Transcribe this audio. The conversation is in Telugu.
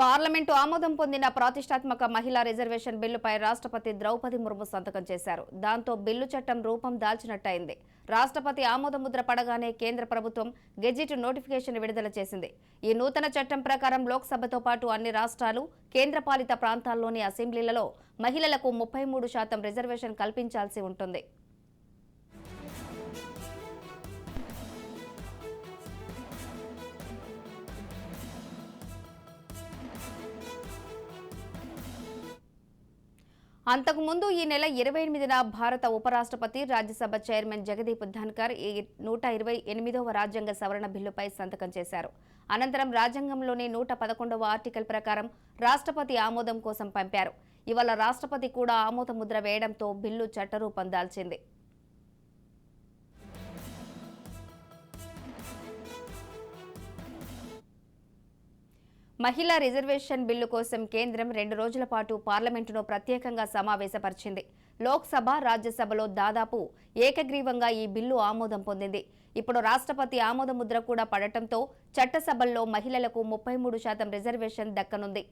పార్లమెంటు ఆమోదం పొందిన ప్రతిష్టాత్మక మహిళా రిజర్వేషన్ బిల్లుపై రాష్ట్రపతి ద్రౌపది ముర్ము సంతకం చేశారు. దాంతో బిల్లు చట్టం రూపం దాల్చినట్టయింది. రాష్ట్రపతి ఆమోదముద్ర పడగానే కేంద్ర ప్రభుత్వం గెజిట్ నోటిఫికేషన్ విడుదల చేసింది. ఈ నూతన చట్టం ప్రకారం లోక్సభతో పాటు అన్ని రాష్ట్రాలు కేంద్రపాలిత ప్రాంతాల్లోని అసెంబ్లీలలో మహిళలకు ముప్పై మూడు శాతం రిజర్వేషన్ కల్పించాల్సి ఉంటుంది. అంతకుముందు ఈ నెల ఇరవై ఎనిమిదిన భారత ఉపరాష్ట్రపతి రాజ్యసభ చైర్మన్ జగదీప్ ధన్కర్ ఈ నూట ఇరవై ఎనిమిదవ రాజ్యాంగ సవరణ బిల్లుపై సంతకం చేశారు. అనంతరం రాజ్యాంగంలోని నూట పదకొండవ ఆర్టికల్ ప్రకారం రాష్ట్రపతి ఆమోదం కోసం పంపారు. ఇవాళ రాష్ట్రపతి కూడా ఆమోద ముద్ర వేయడంతో బిల్లు చట్టరూపం దాల్చింది. మహిళా రిజర్వేషన్ బిల్లు కోసం కేంద్రం రెండు రోజుల పాటు పార్లమెంటును ప్రత్యేకంగా సమావేశపరిచింది. లోక్సభ రాజ్యసభలో దాదాపు ఏకగ్రీవంగా ఈ బిల్లు ఆమోదం పొందింది. ఇప్పుడు రాష్ట్రపతి ఆమోద ముద్ర కూడా పడటంతో చట్టసభల్లో మహిళలకు ముప్పై మూడు శాతం రిజర్వేషన్ దక్కనుంది.